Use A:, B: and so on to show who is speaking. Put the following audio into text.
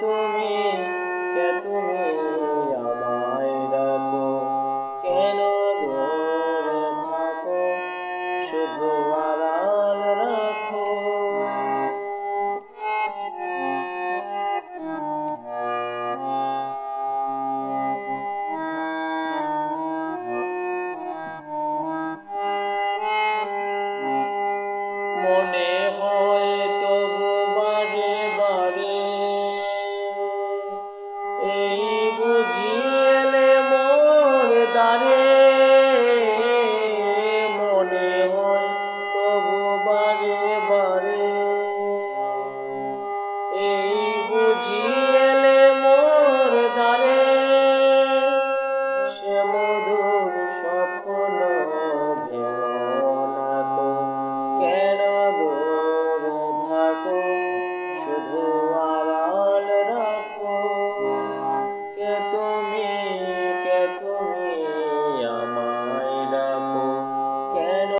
A: তুমি কে তুমি আমায় রাখো কেন দূরে থাকো? শুধু আড়াল রাখো। মনে হয় এই বুঝিয়েলে মোর দ্বারে সে মধুর স্বপ্ন কেন দূরে থাকো? শুধু